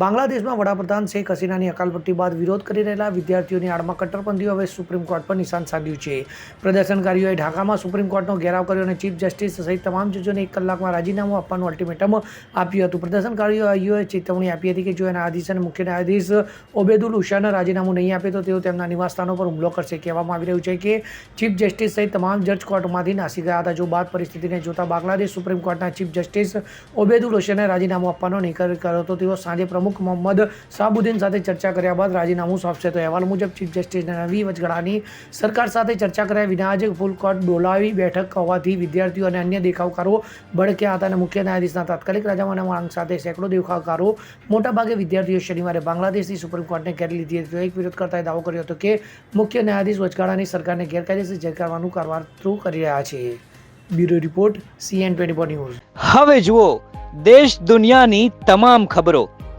બાંગ્લાદેશમાં વડાપ્રધાન શેખ હસીનાની અકાલપટ્ટી બાદ વિરોધ કરી રહેલા વિદ્યાર્થીઓની આડમાં કટ્ટરપંથીઓ હવે સુપ્રીમ કોર્ટ પર નિશાન સાધ્યું છે. પ્રદર્શનકારીઓએ ઢાકામાં સુપ્રીમ કોર્ટનો ઘેરાવ કર્યો અને ચીફ જસ્ટિસ સહિત તમામ જજોને એક કલાકમાં રાજીનામું આપવાનું અલ્ટિમેટમ આપ્યું હતું. પ્રદર્શનકારીઓએ ચેતવણી આપી હતી કે જો ન્યાયાધીશ અને મુખ્ય ન્યાયાધીશ ઓબેદુલ હુસેન રાજીનામું નહીં આપે તો તેઓ તેમના નિવાસસ્થાનો પર હુમલો કરશે. કહેવામાં આવી રહ્યું છે કે ચીફ જસ્ટિસ સહિત તમામ જજ કોર્ટમાંથી નાસી ગયા હતા. જો બાદ પરિસ્થિતિને જોતા બાંગ્લાદેશ સુપ્રીમ કોર્ટના ચીફ જસ્ટિસ ઓબેદુલ હુસેને રાજીનામું આપવાનો નિર્ણય કર્યો હતો તેઓ સાંજે પ્રમુખ મોહમ્મદ સાબુદ્દીન સાથે ચર્ચા કર્યા બાદ રાજીનામું સોંપશે. તો અહેવાલ મુજબ ચીફ જસ્ટિસ નવી વચગાળાની સરકાર સાથે ચર્ચા કર્યા વિના આજે ફૂલ કોર્ટ બોલાવી બેઠક હોવાથી વિદ્યાર્થીઓ અને અન્ય દેખાવકારો ભડક્યા હતા અને મુખ્ય ન્યાયાધીશના તાત્કાલિક રાજીનામાના માંગ સાથે સેંકડો દેખાવકારો, મોટાભાગે વિદ્યાર્થીઓ શનિવારે બાંગ્લાદેશની સુપ્રીમ કોર્ટને ઘેરી લીધી હતી. એક વિરોધ કરતાએ દાવો કર્યો હતો કે મુખ્ય ન્યાયાધીશ વચગાળાની સરકારને ગેરકાયદેસર ઝરકાવવાનું કારવાર થ્રુ કરી રહ્યા છે. Bureau report, CN twenty news. હવે જુઓ, દેશ દુનિયાની તમામ ખબરો.